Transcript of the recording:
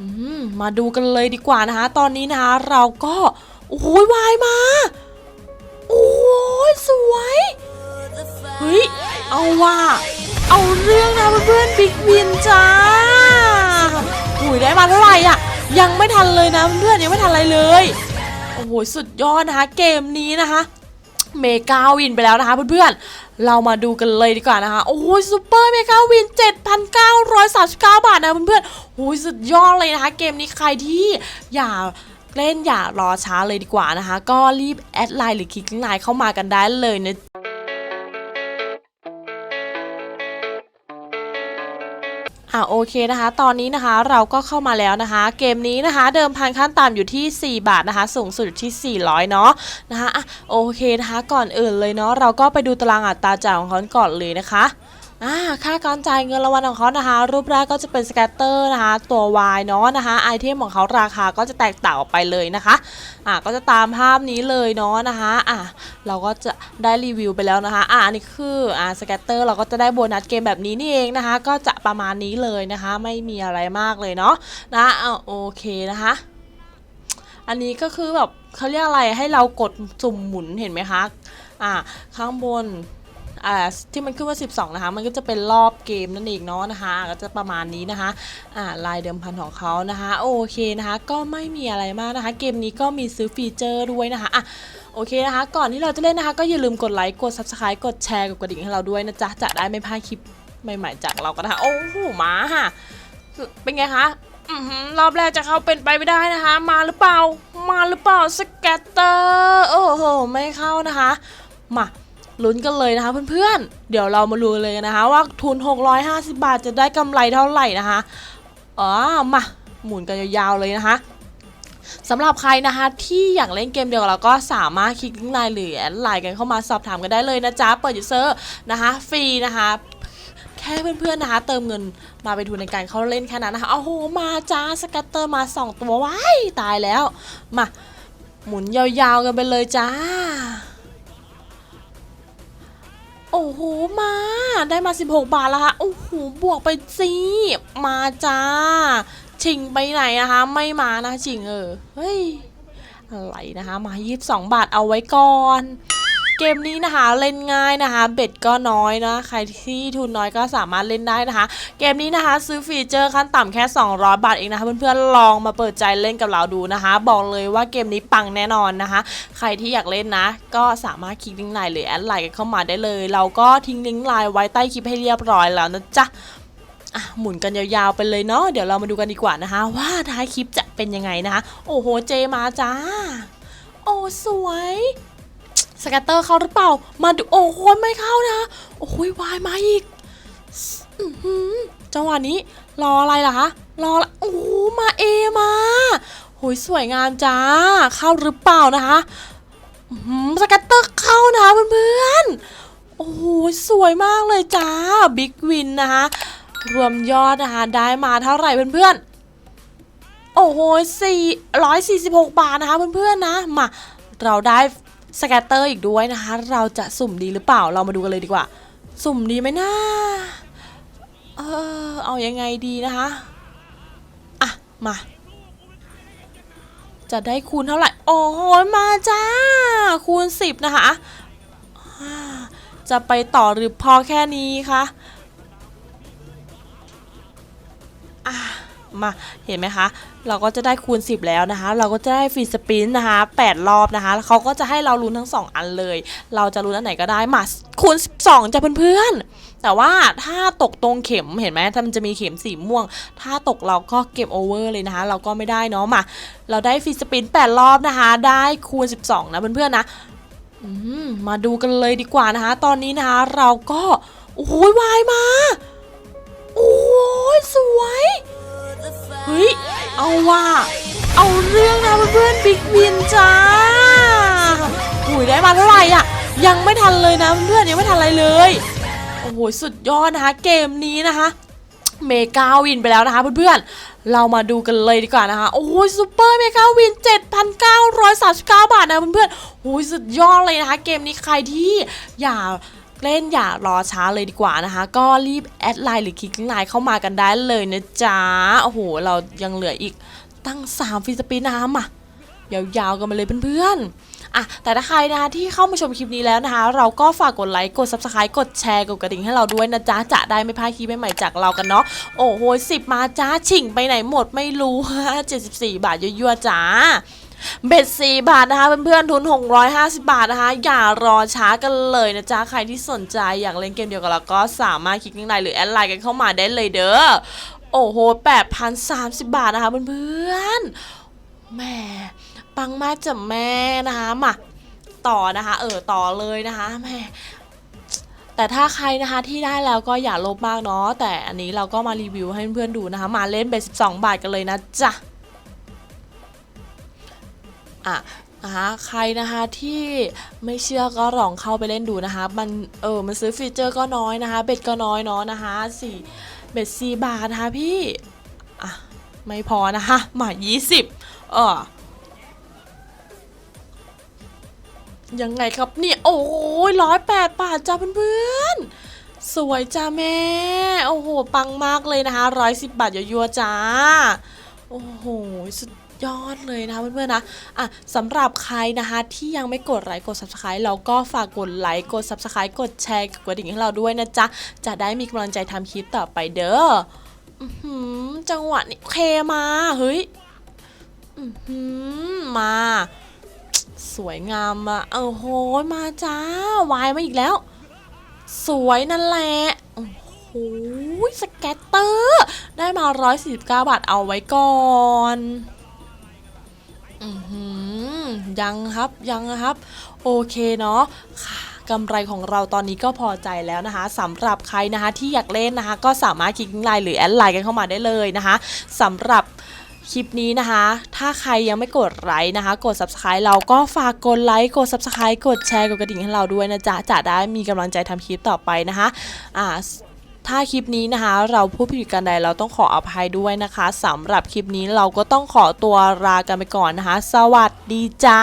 มมาดูกันเลยดีกว่านะคะ ตอนนี้นะคะ เราก็โอ้โหวายมา โอ้ยสวยเฮ้ยเอาว่าเอาเรื่องนะเพื่อนบิ๊กวินจ้าอุ้ยได้มาเท่าไหร่อะ ยังไม่ทันเลยนะเพื่อนยังไม่ทันอะไรเลย โอ้โหสุดยอดนะคะ เกมนี้นะคะ เมกาวินไปแล้วนะคะเพื่อนๆเรามาดูกันเลยดีกว่านะคะ โอ้โหซูเปอร์เมกาวิน 7,939 บาทนะเพื่อนๆ โอ้ยสุดยอดเลยนะคะ เกมนี้ใครที่อย่าเล่นอย่ารอช้าเลยดีกว่านะคะ ก็รีบแอดไลน์หรือคลิกไลน์เข้ามากันได้เลยนะอ่าโอเคนะคะ ตอนนี้นะคะเราก็เข้ามาแล้วนะคะ เกมนี้นะคะ เดิมพันขั้นต่ำอยู่ที่ 4 บาทนะคะ สูงสุดอยู่ที่ 400 เนาะนะคะอะโอเคนะคะ ก่อนอื่นเลยเนาะเราก็ไปดูตารางอัตราจ่ายของเขาก่อนเลยนะคะ อ่าค่าการจ่ายเงินรางวัลของเขานะคะ รูปแรกก็จะเป็นสแกตเตอร์นะคะ ตัว Y เนาะนะคะไอเทมของเขาราคาก็จะแตกต่างออกไปเลยนะคะอ่าก็จะตามภาพนี้เลยเนาะนะคะอะเราก็จะได้รีวิวไปแล้วนะคะอ่าอันนี้คืออ่าสแกตเตอร์เราก็จะได้โบนัสเกมแบบนี้นี่เองนะคะ ก็จะประมาณนี้เลยนะคะ ไม่มีอะไรมากเลยเนาะนะอ่าโอเคนะคะ อันนี้ก็คือแบบเขาเรียกอะไรให้เรากดสุ่มหมุนเห็นไหมคะอ่าข้างบน อ่าที่มันขึ้นว่า 12 นะคะ มันก็จะเป็นรอบเกมนั่นเองเนาะนะคะ ก็จะประมาณนี้นะคะอ่าลายเดิมพันของเขานะคะ โอเคนะคะ ก็ไม่มีอะไรมากนะคะ เกมนี้ก็มีซื้อฟีเจอร์ด้วยนะคะอะโอเคนะคะ ก่อนที่เราจะเล่นนะคะ ก็อย่าลืมกดไลค์ กด subscribe กดแชร์ กดกระดิ่งให้เราด้วยนะจ๊ะ จะได้ไม่พลาดคลิปใหม่ๆจากเรากันนะคะ โอ้โหมาค่ะ เป็นไงคะรอบแรกจะเข้าเป็นไปไม่ได้นะคะ มาหรือเปล่า มาหรือเปล่าสแกตเตอร์ โอ้โห ไม่เข้านะคะ มา ลุ้นกันเลยนะคะเพื่อนๆ เดี๋ยวเรามาดูเลยนะคะว่าทุน 650 บาทจะได้กำไรเท่าไหร่นะคะอ๋อมาหมุนกันยาวๆเลยนะคะสำหรับใครนะคะที่อยากเล่นเกมเดียวกับเราก็สามารถคลิกลิงก์ไลน์หรือแอดไลน์กันเข้ามาสอบถามกันได้เลยนะจ๊ะเปิดยูเซอร์นะคะฟรีนะคะแค่เพื่อนๆนะคะ เติมเงินมาเป็นทุนในการเข้าเล่นแค่นั้นนะคะโอ้โหมาจ้าสกัตเตอร์มา 2 ตัวว้ายตายแล้ว มา หมุนยาวๆกันไปเลยจ้า โอ้โหมาได้มา 16 บาทแล้วค่ะโอ้โหบวกไปสิมาจ้าชิงไปไหนนะคะ ไม่มานะชิงเออเฮ้ยอะไรนะคะ มา 22 บาทเอาไว้ก่อน เกมนี้นะคะเล่นง่ายนะคะ เบ็ดก็น้อยนะใครที่ทุนน้อยก็สามารถเล่นได้นะคะ เกมนี้นะคะซื้อฟีเจอร์ขั้นต่ำแค่ 200 บาทเองนะคะ เพื่อนๆลองมาเปิดใจเล่นกับเราดูนะคะ บอกเลยว่าเกมนี้ปังแน่นอนนะคะ ใครที่อยากเล่นนะ ก็สามารถคลิกลิงก์ไลน์หรือแอดไลน์กันเข้ามาได้เลย เราก็ทิ้งลิงก์ไลน์ไว้ใต้คลิปให้เรียบร้อยแล้วนะจ๊ะหมุนกันยาวๆไปเลยเนาะเดี๋ยวเรามาดูกันดีกว่านะคะ ว่าท้ายคลิปจะเป็นยังไงนะคะ โอ้โหเจมาจ้า โอ้สวย สแกตเตอร์เข้าหรือเปล่า มาดูโอ้โหไม่เข้านะ โอ้ยวายมาอีกจังหวะนี้รออะไรล่ะคะ รอละโอ้โหมาเอมาโหยสวยงามจ้า เข้าหรือเปล่านะคะสแกตเตอร์เข้านะเพื่อนๆ โอ้โหสวยมากเลยจ้า บิ๊กวินนะคะ รวมยอดนะคะได้มาเท่าไหร่เพื่อนๆโอ้โหสี่ร้อยสี่สิบหกบาทนะคะเพื่อนๆนะ มา เราได้ สแกตเตอร์อีกด้วยนะคะ เราจะสุ่มดีหรือเปล่าเรามาดูกันเลยดีกว่า สุ่มดีไหมนะเออเอายังไงดีนะคะอะมา จะได้คูณเท่าไหร่โอ้โหมาจ้า คูณ 10 นะคะ จะไปต่อหรือพอแค่นี้คะ มาเห็นไหมคะ เราก็จะได้คูณ 10 แล้วนะคะ เราก็จะได้ฟรีสปินนะคะ8รอบนะคะแล้วเขาก็จะให้เราลุ้นทั้ง 2 อันเลย เราจะลุ้นอันไหนก็ได้มาคูณ 12จ้ะเพื่อนๆ แต่ว่าถ้าตกตรงเข็มเห็นไหมถ้ามันจะมีเข็มสีม่วง ถ้าตกเราก็เก็บโอเวอร์เลยนะคะ เราก็ไม่ได้เนาะมา เราได้ฟรีสปิน8รอบนะคะ ได้คูณ 12 นะเพื่อนๆนะอืมมาดูกันเลยดีกว่านะคะ ตอนนี้นะคะ เราก็โอ้โหวายมา โอ้ยสวย เอาว่าเอาเรื่องนะเพื่อนบิ๊กวินจ้าหุยได้มาเท่าไหร่อะ ยังไม่ทันเลยนะเพื่อนยังไม่ทันอะไรเลย โอ้โหสุดยอดนะคะเกมนี้นะคะเมกาวินไปแล้วนะคะเพื่อนๆ เรามาดูกันเลยดีกว่านะคะ โอ้โหซูเปอร์เมกาวิน 7,939 บาทนะเพื่อนๆโอ้ยสุดยอดเลยนะคะ เกมนี้ใครที่อยาก เล่นอย่ารอช้าเลยดีกว่านะคะ ก็รีบแอดไลน์หรือคลิกไลน์เข้ามากันได้เลยนะจ๊ะโอ้โห เรายังเหลืออีกตั้ง3ฟรีสปีนน้ำอะยาวๆกันมาเลยเพื่อนๆอะแต่ถ้าใครนะคะที่เข้ามาชมคลิปนี้แล้วนะคะ เราก็ฝากกดไลค์กด subscribe กดแชร์กดกระดิ่งให้เราด้วยนะจ๊ะ จะได้ไม่พลาดคลิปใหม่ๆจากเรากันเนาะโอ้โหสิบมาจ้าฉิ่งไปไหนหมดไม่รู้ 74 บาทยั่วๆจ้า เบ็ดสี่บาทนะคะเพื่อนๆทุน 650 บาทนะคะ อย่ารอช้ากันเลยนะจ๊ะ ใครที่สนใจอยากเล่นเกมเดียวกับเราก็สามารถคลิกลิงก์ไลน์หรือแอดไลน์กันเข้ามาได้เลยเด้อโอ้โห 8,030 บาทนะคะเพื่อนๆแหม่ปังมากจ้ะแม่นะคะมาต่อนะคะ เออต่อเลยนะคะแหม่แต่ถ้าใครนะคะที่ได้แล้วก็อย่าลบมากเนาะแต่อันนี้เราก็มารีวิวให้เพื่อนๆดูนะคะ มาเล่นเบ็ด12 บาทกันเลยนะจ๊ะ อะนะคะใครนะคะที่ไม่เชื่อก็ลองเข้าไปเล่นดูนะคะ มันเออมันซื้อฟีเจอร์ก็น้อยนะคะ เบ็ดก็น้อยเนาะนะคะสี่เบ็ดสี่บาทนะคะพี่ อะ ไม่พอนะคะหมายี่สิบเออยังไงครับเนี่ย โอ้ยร้อยแปดบาทจ้าเพื่อนๆ สวยจ้าแม่ โอ้โห ปังมากเลยนะคะร้อยสิบบาทยัวๆจ้า โอ้โห สุด ยอดเลยนะคะเพื่อนๆนะอะสำหรับใครนะคะที่ยังไม่กดไลค์กด subscribe เราก็ฝากกดไลค์กด subscribe กดแชร์กดกระดิ่งให้เราด้วยนะจ๊ะ จะได้มีกำลังใจทำคลิปต่อไปเด้อจังหวะนี้เคมาเฮ้ยมา สวยงามอะเออโหมาจ้าวายมาอีกแล้ว สวยนั่นแหละโอ้โหสแกตเตอร์ ได้มา 149 บาทเอาไว้ก่อน ยังครับยังนะครับ โอเคเนาะกำไรของเราตอนนี้ก็พอใจแล้วนะคะสำหรับใครนะคะที่อยากเล่นนะคะ ก็สามารถคลิกไลน์หรือแอดไลน์กันเข้ามาได้เลยนะคะสำหรับคลิปนี้นะคะ ถ้าใครยังไม่กดไลค์นะคะ กด subscribe เราก็ฝากกดไลค์ กด subscribe กดแชร์ กดกระดิ่งให้เราด้วยนะจ๊ะ จะได้มีกำลังใจทำคลิปต่อไปนะคะ อ่า ถ้าคลิปนี้นะคะ เราพูดผิดกันใดเราต้องขออภัยด้วยนะคะสำหรับคลิปนี้เราก็ต้องขอตัวลากันไปก่อนนะคะ สวัสดีจ้า